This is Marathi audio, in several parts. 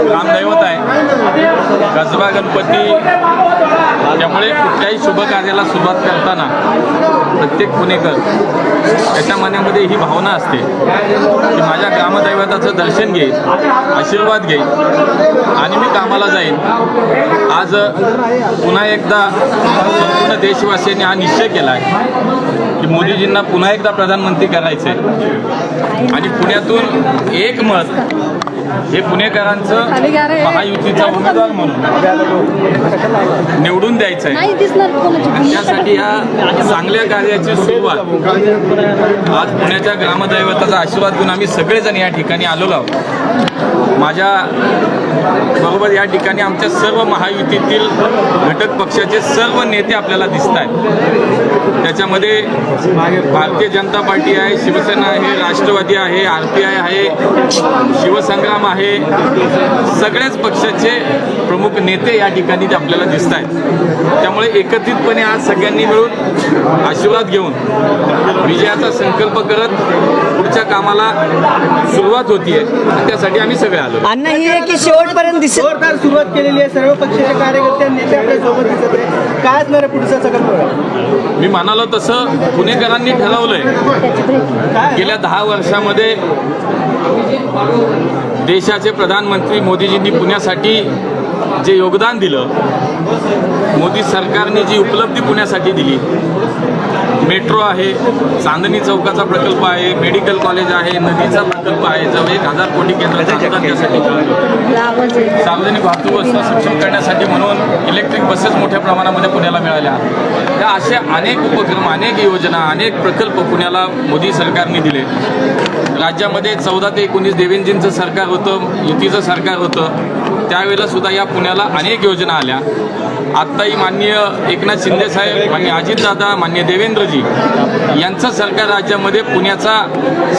रामदैवत आहे. गजबा गणपती त्यामुळे कुठल्याही शुभ कार्याला सुरुवात करताना प्रत्येक पुणेकर त्याच्या मनामध्ये ही भावना असते की माझ्या ग्रामदैवताचं दर्शन घेईल आशीर्वाद घेईल आणि मी कामाला जाईन आज पुन्हा एकदा संपूर्ण देशवासियांनी हा निश्चय केला आहे की मोदीजींना पुन्हा एकदा प्रधानमंत्री करायचं आहे आणि पुण्यातून एक मत हे पुणेकरांचं महायुतीचा उमेदवार म्हणून निवडून द्यायचं आहे त्यासाठी या चांगल्या कार्याची सुरुवात आज पुण्याच्या ग्रामदैवताचा आशीर्वाद घेऊन आम्ही सगळेजण या ठिकाणी आलेलो आहोत. माझ्या बरोबर या ठिकाणी आमच्या सर्व महायुतीतील घटक पक्षाचे सर्व नेते आपल्याला दिसत आहेत. त्याच्यामध्ये भारतीय जनता पार्टी आहे शिवसेना आहे राष्ट्रवादी आहे आर पी आय आहे शिवसंग्राम आहे. सगळ्याच पक्षाचे प्रमुख नेते या ठिकाणी ते आपल्याला दिसत आहेत. त्यामुळे एकत्रितपणे आज सगळ्यांनी मिळून आशीर्वाद घेऊन विजयाचा संकल्प करत पुढच्या कामाला सुरुवात होतीये. त्यासाठी आम्ही सगळे आलो. अण्णा ही आहे की शेवटपर्यंत जोरदार सुरुवात केलेली आहे. सर्व पक्षाचे कार्यकर्ते आणि नेते आपल्यासोबत दिसत आहे काय असणार आहे पुढचा संकल्प मी म्हणालो तसं पुणेकरांनी ठरवलंय. गेल्या दहा वर्षामध्ये देशाचे प्रधानमंत्री मोदीजींनी पुण्यासाठी जे योगदान दिलं मोदी सरकारने जी उपलब्धी पुण्यासाठी दिली मेट्रो आहे चांदणी चौकाचा प्रकल्प आहे मेडिकल कॉलेज आहे नदीचा प्रकल्प आहे जवळ एक हजार कोटी केंद्राचं अनुदान त्यासाठी मिळालं. आवाज आहे सार्वजनिक वाहतूक व्यवस्था सक्षम करण्यासाठी म्हणून इलेक्ट्रिक बसेस मोठ्या प्रमाणामध्ये पुण्याला मिळाल्या. या अशा अनेक उपक्रम अनेक योजना अनेक प्रकल्प पुण्याला मोदी सरकारने दिले. राज्यामध्ये चौदा ते एकोणीस देवेंजींचं सरकार होतं युतीचं सरकार होतं. त्यावेळेला सुद्धा या पुण्याला अनेक योजना आल्या. आत्ताही माननीय एकनाथ शिंदे साहेब माननीय अजितदादा माननीय देवेंद्रजी यांचं सरकार राज्यामध्ये पुण्याचा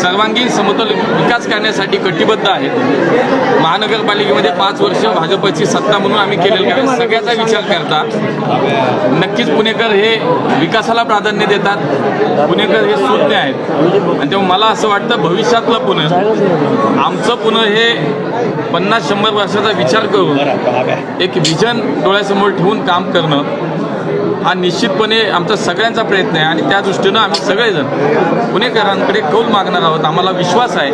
सर्वांगीण समतोल विकास करण्यासाठी कटिबद्ध आहे. महानगरपालिकेमध्ये पाच वर्ष भाजपची सत्ता म्हणून आम्ही केलेलं कारण सगळ्याचा विचार करता नक्कीच पुणेकर हे विकासाला प्राधान्य देतात. पुणेकर हे सुज्ञ आहेत. आणि तेव्हा मला असं वाटतं भविष्यातलं पुणे आमचं पुणे हे पन्नास शंभर वर्षाचा विचार करून एक विजन डोळ्यासमोर ठेवून काम करणं हा निश्चितपणे आमचा सगळ्यांचा प्रयत्न आहे आणि त्या दृष्टीनं आम्ही सगळेजण पुणेकरांकडे कौल मागणार आहोत. आम्हाला विश्वास आहे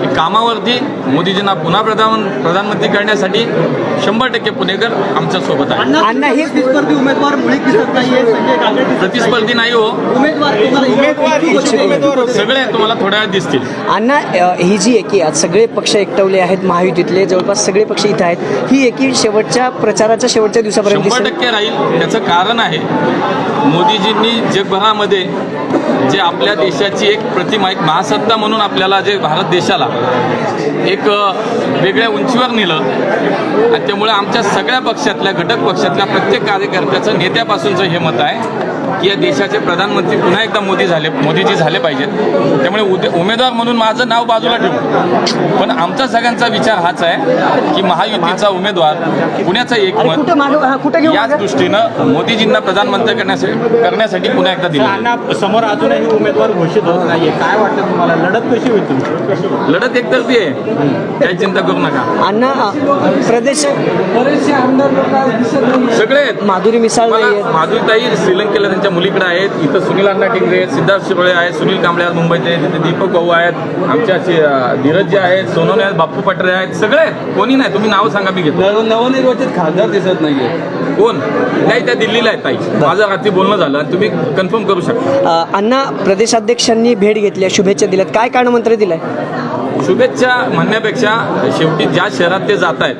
की कामावरती मोदीजींना पुन्हा प्रधान प्रधानमंत्री करण्यासाठी शंभर टक्के पुणेकर आमच्यासोबत आहे अण्णा हे प्रतिस्पर्धी उमेदवार दिसत नाहीये प्रतिस्पर्धी नाही हो. उमेदवार. सगळे तुम्हाला थोड्या वेळात दिसतील. अण्णा ही जी एकी आज सगळे पक्ष एकटवले आहेत महायुतीतले जवळपास सगळे पक्ष इथं आहेत. ही एकी शेवटच्या प्रचाराच्या शेवटच्या दिवसापर्यंत शंभर टक्के राहील. त्याचं कारण आहे मोदीजींनी जगभरामध्ये जे आपल्या देशाची एक प्रतिमा एक महासत्ता म्हणून आपल्याला जे भारत देशाला एक वेगळ्या उंचीवर नेलं. आणि त्यामुळे आमच्या सगळ्या पक्षातल्या घटक पक्षातल्या प्रत्येक कार्यकर्त्याचं नेत्यापासूनचं हे मत आहे की या देशाचे प्रधानमंत्री पुन्हा एकदा मोदी झाले मोदीजी झाले पाहिजेत. त्यामुळे उदे उमेदवार म्हणून माझं नाव बाजूला ठेवू. पण आमचा सगळ्यांचा विचार हाच आहे की महायुतीचा उमेदवार पुण्याचा एक मत कुठं मागं कुठं घेऊ याच? दृष्टीनं मोदीजींना प्रधानमंत्री करण्यासाठी करण्यासाठी पुन्हा एकदा दिलं समोर अजूनही उमेदवार घोषित होत नाहीये. काय वाटतं तुम्हाला? लढत कशी होईल तुमची? लढत एकतर्फी आहे. काही चिंता करू नका. अण्णा प्रदेश सगळे आहेत. माधुरी मिसाळ माधुरीताई श्रीलंकेला त्यांच्या मुलीकडे आहेत. इथं सुनील अण्णा टिंगरे आहेत सिद्धार्थ शिरोळे आहेत सुनील कांबळे आहेत मुंबईचे तिथे दीपक भाऊ आहेत आमच्या धीरज जे आहेत सोनवणे आहेत बाप्पू पटरे आहेत सगळे आहेत. कोणी नाही. तुम्ही नाव सांगा मी घेतो. नव- नवनिर्वाचित खासदार दिसत नाहीये. कोण? नाही त्या दिल्लीला आहेत ताई. माझं रात्री बोलणं झालं आणि तुम्ही कन्फर्म करू शकता. अण्णा प्रदेशाध्यक्षांनी भेट घेतली शुभेच्छा दिल्यात. काय कारण मंत्र दिलाय? शुभेच्छा म्हणण्यापेक्षा शेवटी ज्या शहरात ते जात आहेत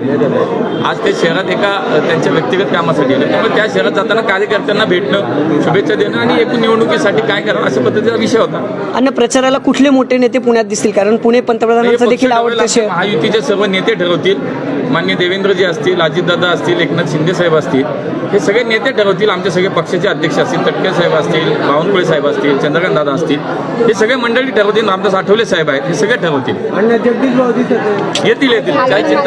आज ते शहरात एका त्यांच्या व्यक्तिगत कामासाठी गेले त्यामुळे त्या शहरात जाताना कार्यकर्त्यांना भेटणं शुभेच्छा देणं आणि एकूण निवडणुकीसाठी काय करावं अशा पद्धतीचा विषय होता. अण्णा प्रचाराला कुठले मोठे नेते पुण्यात दिसतील? कारण पुणे हे पंतप्रधानांचं देखील आवडतं महायुतीचे सर्व नेते ठरवतील. मान्य देवेंद्रजी असतील अजितदादा असतील एकनाथ शिंदे साहेब असतील. हे सगळे नेते ठरवतील. आमचे सगळे पक्षाचे अध्यक्ष असतील तटके साहेब असतील बावनकुळे साहेब असतील चंद्रकांत दादा असतील. हे सगळे मंडळी ठरवतील. रामदास आठवले साहेब आहेत. हे सगळे ठरवतील. आणि. येतील येतील. काही चिंता